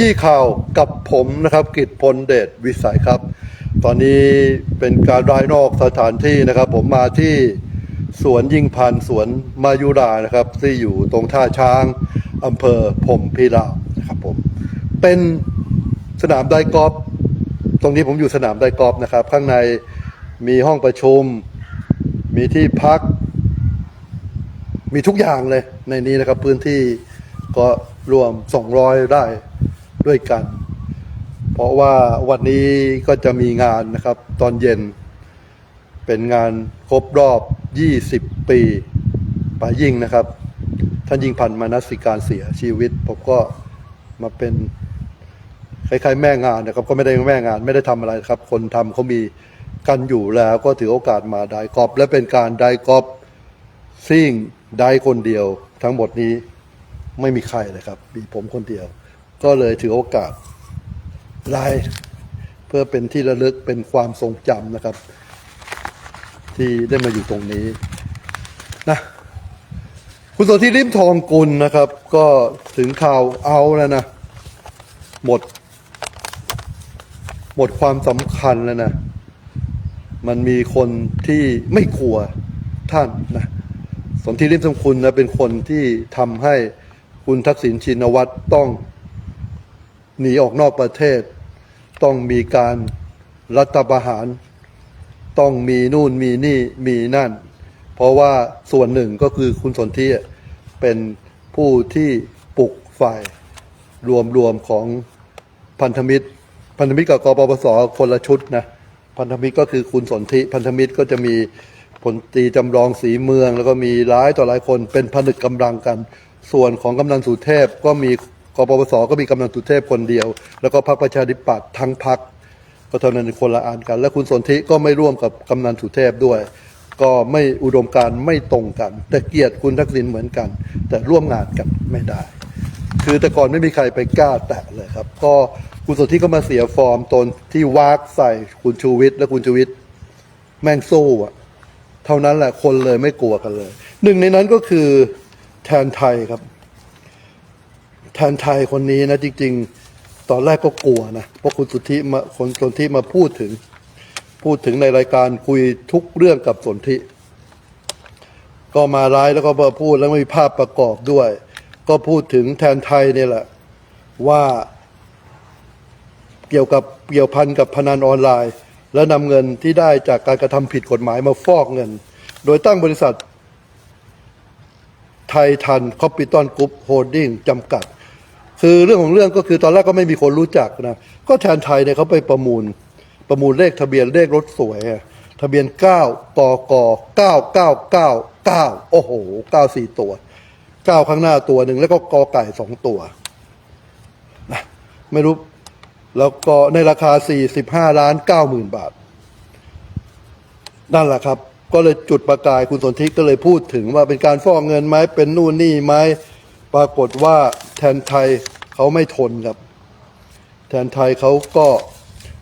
ยี่ข่าวกับผมนะครับกิตพลเดชวิสัยครับ ตอนนี้เป็นการรายนอกสถานที่นะครับ ผมมาที่สวนยิ่งพันสวนมายุรานะครับ ที่อยู่ตรงท่าช้างอำเภอพรมพิรามนะครับผมเป็นสนามไดกอล์ฟตรงนี้ผมอยู่สนามไดกอล์ฟนะครับ ข้างในมีห้องประชุม มีที่พัก มีทุกอย่างเลยในนี้นะครับ พื้นที่ก็รวม 200 ได้ ด้วยกัน เพราะว่าวันนี้ก็จะมีงานนะครับ ตอนเย็น เป็นงานครบรอบ 20 ปีป่ายิ่งนะครับ ท่านยิ่งพันธมานัสิการเสียชีวิต ผมก็มาเป็นคล้ายๆแม่งานนะครับ ก็ไม่ได้แม่งานไม่ได้ทำอะไรครับ คนทำเขามีกันอยู่แล้วก็ถือโอกาสมาได้กอบและเป็นการได้กอบซิ่งได้คนเดียว ทั้งหมดนี้ไม่มีใครเลยครับ มีผมคนเดียว ก็เลยถือโอกาสไล่เพื่อเป็นที่ระลึกเป็นความทรงจำนะครับ ที่ได้มาอยู่ตรงนี้นะคุณสนที่ริมทองกุลนะครับ ก็ถึงข่าวเอาแล้วนะ หมด หมดความสำคัญแล้วนะ มันมีคนที่ไม่กลัวท่านนะสนธิริมสมคุณนะเป็นคนที่ทำให้คุณทักษิณชินวัตรต้อง หนีออกนอกประเทศ ต้องมีการรัฐประหาร ต้องมีนู่นมีนี่มีนั่น เพราะว่าส่วนหนึ่งก็คือคุณสนธิเป็นผู้ที่ปลุกฝ่ายรวมรวมๆของพันธมิตร พันธมิตรกับกปปสคนละชุดนะพันธมิตรก็คือคุณสนธิพันธมิตรก็จะมีพลตีจำลองสีเมือง แล้วก็มีหลายต่อหลายคนเป็นผนึกกำลังกัน ส่วนของกำนันสุเทพก็มี กปปสก็มีกำนันสุเทพคนเดียว แล้วก็พรรคประชาธิปัตย์ทั้งพรรคก็เท่านั้นคนละอ่านกัน และคุณสนธิก็ไม่ร่วมกับกำนันสุเทพด้วย ก็ไม่อุดมการไม่ตรงกัน แต่เกียดคุณทักษิณเหมือนกัน แต่ร่วมงานกันไม่ได้ คือแต่ก่อนไม่มีใครไปกล้าแตะเลยครับ ก็คุณสนธิก็มาเสียฟอร์มตนที่วากใส่คุณชูวิทย์และคุณชูวิทย์แม่งสู้อะเท่านั้นแหละคนเลยไม่กลัวกันเลย หนึ่งในนั้นก็คือแทนไทยครับ แทนไทยคนนี้นะจริง ๆ ตอนแรกก็กลัวนะเพราะคุณสุทธิมาคนสนธิมาพูดถึง พูดถึงในรายการคุยทุกเรื่องกับสนธิก็มาร้ายแล้วก็มาพูดแล้วมีภาพประกอบด้วย ก็พูดถึงแทนไทยเนี่ยแหละ ว่าเกี่ยวกับเกี่ยวพันกับพนันออนไลน์ และนำเงินที่ได้จากการกระทำผิดกฎหมายมาฟอกเงิน โดยตั้งบริษัทไทยทันคอปปิตอนกรุ๊ปโฮลดิ้งจำกัด คือเรื่องของเรื่องก็คือตอนแรกก็ไม่มีคนรู้จักนะก็แทนไทยเนี่ยเขาไปประมูล ประมูลเลขทะเบียนเลขรถสวยอะทะเบียน 9 กก 9999 โอ้โห 94 ตัว 9 ข้างหน้าตัวหนึ่งแล้วก็กอไก่สองตัวนะไม่รู้ แล้วก็ในราคา 45 ล้าน9หมื่นบาท นั่นแหละครับ ก็เลยจุดประกายคุณสนธิก็เลยพูดถึงว่าเป็นการฟอกเงินไหมเป็นนู่นนี่ไหมปรากฏว่า แทนไทยเขาไม่ทนครับ แทนไทยเขาก็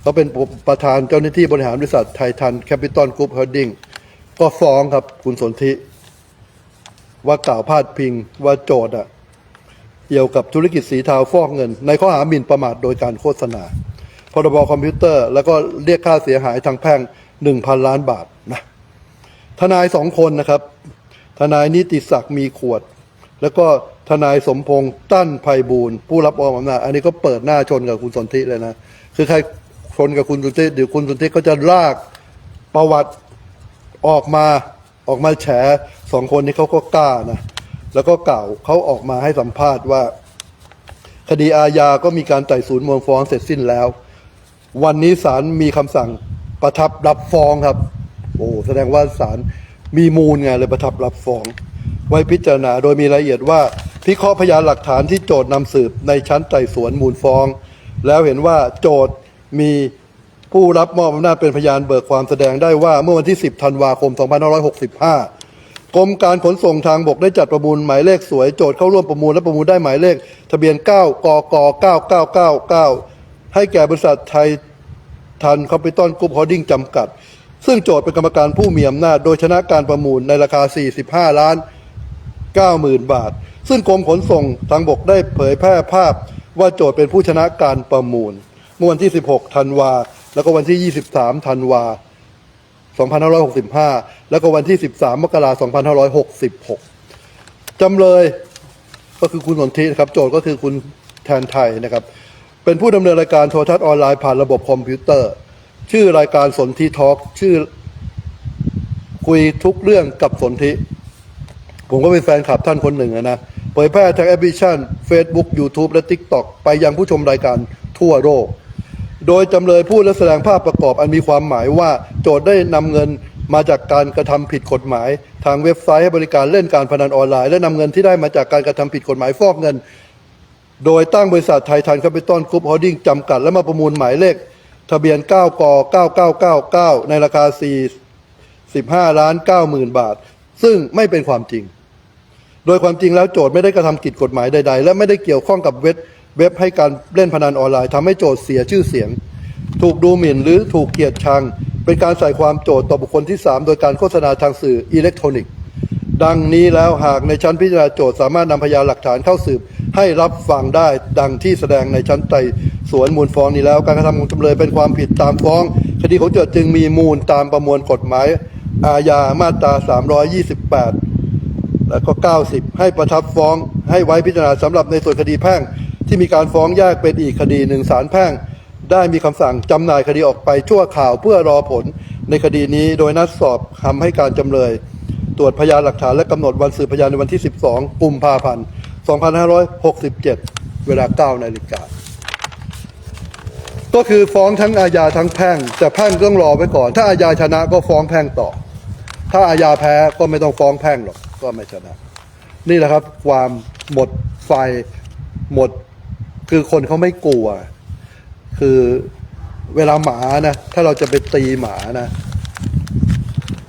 เขาเป็นประธานเจ้าหน้าที่บริหารบริษัทไทยทันแคปิตอลกรุ๊ปโฮลดิ้งก็ฟ้องครับคุณสนธิว่ากล่าวพาดพิงว่าโจทย์อะเกี่ยวกับธุรกิจสีเทาฟอกเงิน ในข้อหาหมิ่นประมาทโดยการโฆษณาพรบคอมพิวเตอร์ แล้วก็เรียกค่าเสียหายทางแพ่งหนึ่งพันล้านบาทนะทนายสองคนนะครับ ทนายนิติศักดิ์มีขวด แล้วก็ ทนายสมพงษ์ตั้นไพบูลย์ผู้รับออมอำนาจอันนี้ก็เปิดหน้าชนกับคุณสนธิเลยนะ คือใครชนกับคุณสนธิเดี๋ยวคุณสนธิก็จะลากประวัติออกมาออกมาแฉสองคนนี้เขาก็กล้านะ แล้วก็กล่าวเขาออกมาให้สัมภาษณ์ว่า คดีอาญาก็มีการไต่สวนมูลฟ้องเสร็จสิ้นแล้ว วันนี้ศาลมีคำสั่งประทับรับฟ้องครับ โอ้แสดงว่าศาลมีมูลไงเลยประทับรับฟ้อง ไว้พิจารณาโดยมีรายละเอียดว่าพิเคราะห์พยานหลักฐานที่โจทย์นำสืบในชั้นไต่สวนมูลฟ้อง แล้วเห็นว่าโจทย์มีผู้รับมอบอำนาจเป็นพยานเบิกความแสดงได้ว่าเมื่อวันที่ 10 ธันวาคม 2565 กรมการขนส่งทางบกได้จัดประมูลหมายเลขสวยโจทย์เข้าร่วมประมูลและประมูลได้หมายเลข ทะเบียน 9 กก 9999 ให้แก่บริษัทไทยทันคอมพิวตอนกรุ๊ปโฮดิ้งจำกัด ซึ่งโจทย์เป็นกรรมการผู้มีอำนาจโดยชนะการประมูลในราคา 45 ล้าน 90,000 บาท ซึ่งกรมขนส่งทางบกได้เผยแพร่ภาพว่าโจทย์เป็นผู้ชนะการประมูลเมื่อวันที่ 16 ธันวา แล้วก็วันที่ 23 ธันวา 2565 แล้วก็วันที่ 13 มกราคม 2566 จำเลยก็คือคุณสนธินะครับ โจทย์ก็คือคุณแทนไทยนะครับ เป็นผู้ดำเนินรายการโทรทัศน์ออนไลน์ผ่านระบบคอมพิวเตอร์ ชื่อรายการสนธิทอล์กชื่อคุยทุกเรื่องกับสนธิ ผมก็เป็นแฟนคลับท่านคนหนึ่งนะเผยแพร่ทางแอปพลิเคชัน Facebook YouTube และ TikTok ไปยังผู้ชมรายการทั่วโลก โดยจำเลยพูดและแสดงภาพประกอบอันมีความหมายว่าโจทย์ได้นำเงินมาจากการกระทำผิดกฎหมาย ทางเว็บไซต์ให้บริการเล่นการพนันออนไลน์ และนำเงินที่ได้มาจากการกระทำผิดกฎหมายฟอกเงิน โดยตั้งบริษัทไทยทันแคปิตอลกรุ๊ปโฮลดิ้งจำกัด และมาประมูลหมายเลข ทะเบียน 9ก9999 ในราคา 45ล้าน9หมื่นบาท ซึ่งไม่เป็นความจริง โดยความจริงแล้วโจทย์ไม่ได้กระทำผิดกฎหมายใด ๆ และไม่ได้เกี่ยวข้องกับเว็บเว็บให้การเล่นพนันออนไลน์ทำให้โจทย์เสียชื่อเสียง ถูกดูหมิ่นหรือถูกเกลียดชัง เป็นการใส่ความโจทย์ต่อบุคคลที่ 3 โดยการโฆษณาทางสื่ออิเล็กทรอนิกส์ ดังนี้แล้วหากในชั้นพิจารณาโจทย์สามารถนำพยานหลักฐานเข้าสืบ ให้รับฟังได้ดังที่แสดงในชั้นไต่สวนมูลฟ้องนี้แล้ว การกระทำของจำเลยเป็นความผิดตามฟ้อง คดีของโจทย์จึงมีมูลตามประมวลกฎหมาย อาญามาตรา 328 แล้วก็ 90 ให้ประทับฟ้องให้ไว้พิจารณาสำหรับในส่วนคดีแพ่ง ที่มีการฟ้องแยกเป็นอีกคดีหนึ่งศาลแพ่ง ได้มีคำสั่งจำหน่ายคดีออกไปชั่วข่าวเพื่อรอผลในคดีนี้โดยนัดสอบคำให้การจำเลย ตรวจพยานหลักฐานและกำหนดวันสืบพยานในวันที่ 12 กุมภาพันธ์ 2567 เวลา 9 นาฬิกาก็คือฟ้องทั้งอาญาทั้งแพ่ง แต่แพ่งต้องรอไว้ก่อน ถ้าอาญาชนะก็ฟ้องแพ่งต่อ ถ้าอาญาแพ้ก็ไม่ต้องฟ้องแพ่งหรอก ก็ไม่ชนะ นี่แหละครับ ความหมดไฟหมด คือคนเขาไม่กลัว คือเวลาหมานะถ้าเราจะไปตีหมานะ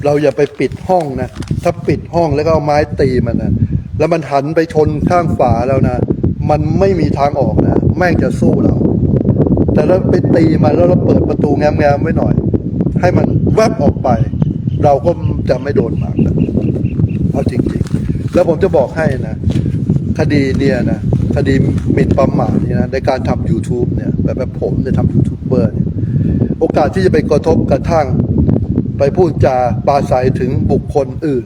เราอย่าไปปิดห้องนะ ถ้าปิดห้องแล้วก็เอาไม้ตีมันนะแล้วมันหันไปชนข้างฝาแล้วนะ มันไม่มีทางออกนะ แม่งจะสู้เรา แต่เราไปตีมันแล้วเราเปิดประตูแง้มๆไว้หน่อย ให้มันแวบออกไป เราก็จะไม่โดนหมานะ เอาจริงๆ แล้วผมจะบอกให้นะ คดีเนี่ยนะ คดีหมิ่นประมาทนี่นะในการทำ YouTube เนี่ยแบบแบบผมเนี่ยทำยูทูบเบอร์เนี่ยโอกาสที่จะไปกระทบกระทั่ง ไปพูดจาปาศัยถึงบุคคลอื่น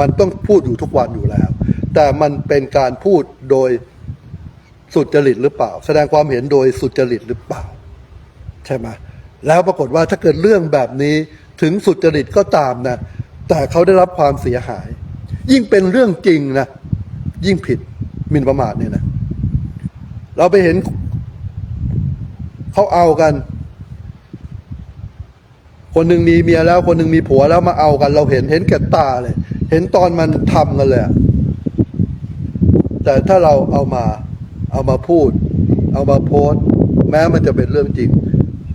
มันต้องพูดอยู่ทุกวันอยู่แล้ว แต่มันเป็นการพูดโดยสุจริตหรือเปล่า แสดงความเห็นโดยสุจริตหรือเปล่า ใช่ไหมแล้วปรากฏว่าถ้าเกิดเรื่องแบบนี้ถึงสุจริตก็ตามนะ แต่เขาได้รับความเสียหาย ยิ่งเป็นเรื่องจริงนะยิ่งผิดหมิ่นประมาทเนี่ยนะเราไปเห็นเขาเอากัน คนหนึ่งมีเมียแล้ว คนหนึ่งมีผัวแล้วมาเอากัน เราเห็นเห็นแก่ตาเลย เห็นตอนมันทำกันเลยอะแต่ถ้าเราเอามาเอามาพูด เอามาโพสแม้มันจะเป็นเรื่องจริง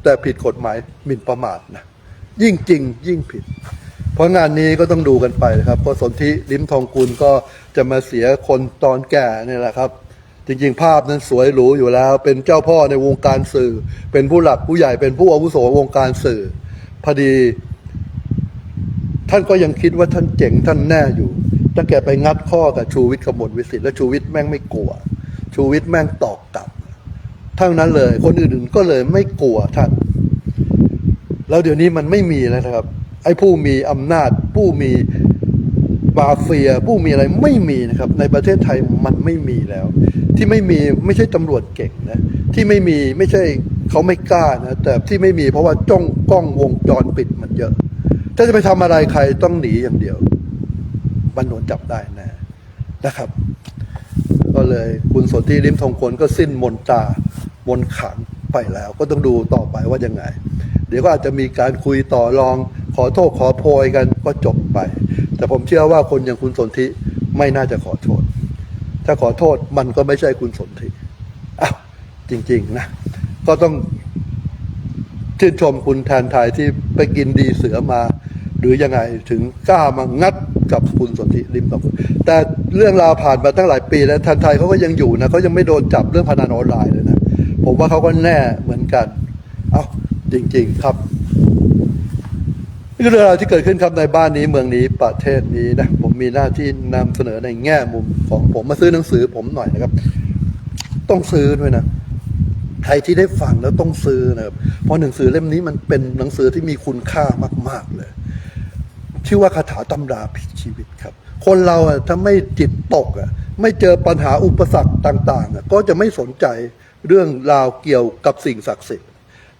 แต่ผิดกฎหมายหมิ่นประมาทนะยิ่งจริง ยิ่งผิด เพราะงานนี้ก็ต้องดูกันไปนะครับเพราะสนธิลิ้มทองกุลก็จะมาเสียคนตอนแก่เนี่ยแหละครับ จริงๆ ภาพนั้นสวยหรูอยู่แล้ว เป็นเจ้าพ่อในวงการสื่อ เป็นผู้หลักผู้ใหญ่เป็นผู้อาวุโสวงการสื่อพอดี ท่านก็ยังคิดว่าท่านเจ๋งท่านแน่อยู่ตั้งแต่ไปงัดข้อกับชูวิทย์ขมวดวิสิทธิ์และชูวิทย์แม่งไม่กลัว ชูวิทย์แม่งตอกกลับทั้งนั้นเลย คนอื่นๆก็เลยไม่กลัวท่าน แล้วเดี๋ยวนี้มันไม่มีแล้วนะครับ ไอ้ผู้มีอำนาจ ผู้มีมาเฟีย ผู้มีอะไรไม่มีนะครับ ในประเทศไทยมันไม่มีแล้ว ที่ไม่มีไม่ใช่ตำรวจเก่งนะที่ไม่มีไม่ใช่เขาไม่กล้านะแต่ที่ไม่มีเพราะว่าจ้องกล้องวงจรปิดมันเยอะ ถ้าจะไปทำอะไรใครต้องหนีอย่างเดียวมันโดนจับได้แน่นะครับ ก็เลยคุณสนที่ริมทองคนก็สิ้นมนตรามนขังไปแล้ว ก็ต้องดูต่อไปว่ายังไง เดี๋ยวก็อาจจะมีการคุยต่อรอง ขอโทษขอโพยกันก็จบไป แต่ผมเชื่อว่าคนอย่างคุณสนธิไม่น่าจะขอโทษ ถ้าขอโทษมันก็ไม่ใช่คุณสนธิอ้าวจริง ๆ นะ ก็ต้องชื่นชมคุณแทนไทยที่ไปกินดีเสือมา หรือยังไงถึงกล้ามางัดกับคุณสนธิริมกุลแต่เรื่องราวผ่านมาตั้งหลายปีแล้วแทนไทยเขาก็ยังอยู่นะเขายังไม่โดนจับเรื่องพนันออนไลน์เลยนะ ผมว่าเขาก็แน่เหมือนกัน เอาจริง ๆ ครับ นี่คือเรื่องราวที่เกิดขึ้นครับในบ้านนี้เมืองนี้ประเทศนี้นะผมมีหน้าที่นำเสนอในแง่มุมของผมมาซื้อหนังสือผมหน่อยนะครับ ต้องซื้อด้วยนะใครที่ได้ฟังแล้วต้องซื้อนะครับเพราะหนังสือเล่มนี้มันเป็นหนังสือที่มีคุณค่ามาก ๆเลยชื่อว่าคาถาตำราพิชีวิตครับ คนเราอะถ้าไม่จิตตกอะไม่เจอปัญหาอุปสรรคต่าง ๆ ก็จะไม่สนใจเรื่องราวเกี่ยวกับสิ่งศักดิ์สิทธิ์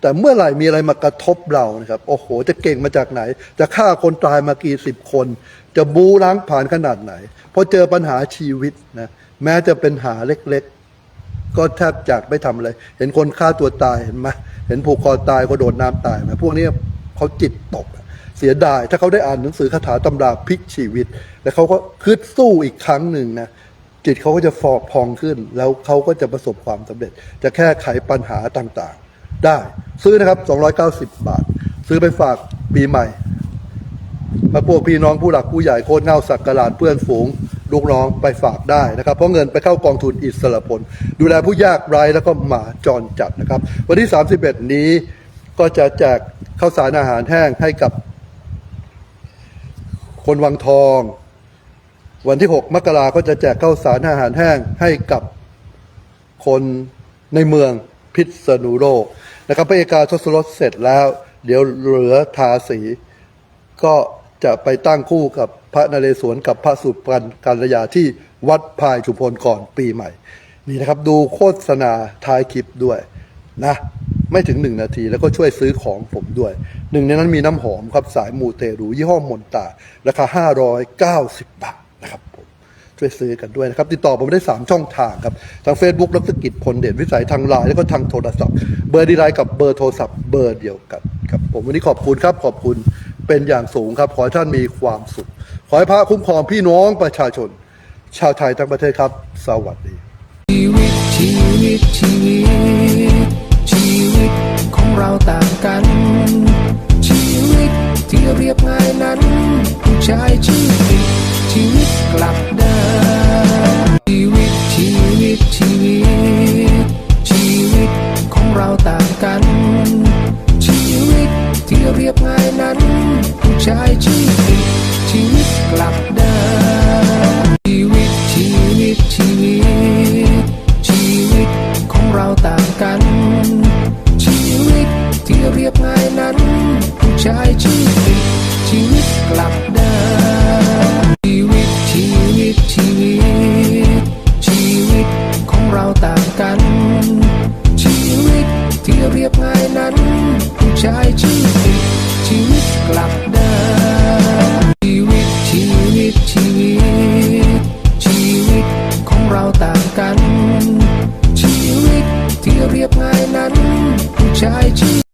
แต่เมื่อไหร่มีอะไรมากระทบเรานะครับ โอ้โห จะเก่งมาจากไหน จะฆ่าคนตายมากี่สิบคน จะบูล้างผ่านขนาดไหนพอเจอปัญหาชีวิตนะแม้จะเป็นหาเล็กๆ ก็แทบจากไม่ทำอะไร เห็นคนฆ่าตัวตายเห็นไหมเห็นผูกคอตายก็โดดน้ำตายไหมพวกนี้เขาจิตตกเสียดาย ถ้าเขาได้อ่านหนังสือคาถาตำราพลิกชีวิต แล้วเขาก็คืดสู้อีกครั้งหนึ่งนะจิตเขาก็จะฟอกพองขึ้น แล้วเขาก็จะประสบความสำเร็จ จะแก้ไขปัญหาต่างๆ ได้ซื้อนะครับ 290 บาท ซื้อไปฝากปีใหม่มาพวกพี่น้องผู้หลักผู้ใหญ่โคตรเงาสักกะลาดเพื่อนฝูงลูกน้องไปฝากได้นะครับ เพราะเงินไปเข้ากองทุนอิสระพล ดูแลผู้ยากไร้แล้วก็หมาจรจัดนะครับ วันที่ 31 นี้ก็จะแจกข้าวสารอาหารแห้งให้กับ คนวังทอง วันที่ 6 มกราก็จะแจกข้าวสารอาหารแห้งให้กับคนในเมือง พิษณุโลกนะครับพระเอกาทศรสเสร็จแล้ว เดี๋ยวเหลือทาสี ก็จะไปตั้งคู่กับพระนเรศวรกับพระสุพรรณกัลยาที่วัดพายชุมพลก่อนปีใหม่ นี่นะครับดูโฆษณาท้ายคลิปด้วยนะไม่ถึงหนึ่งนาทีแล้วก็ช่วยซื้อของผมด้วย หนึ่งในนั้นมีน้ำหอมครับสายมูเตรูยี่ห้อมนตา ราคา 590 บาทนะครับ ช่วยซื้อกันด้วยนะครับ ติดต่อผมได้ 3 ช่องทางครับ ทาง Facebook ดรกิจพลเดชวิสัยทางไลน์แล้วก็ทางโทรศัพท์ เบอร์ดีไลน์กับเบอร์โทรศัพท์เบอร์เดียวกันครับผมวันนี้ขอบคุณครับขอบคุณเป็นอย่างสูงครับ ขอให้ท่านมีความสุข ขอให้พระคุ้มครองพี่น้องประชาชน ชาวไทยทั้งประเทศครับ สวัสดีชีวิตชีวิตชีวิตชีวิตของเราต่างกัน ชีวิตที่เรียบง่ายนั้นผู้ชายชีวิตชีวิตกลับ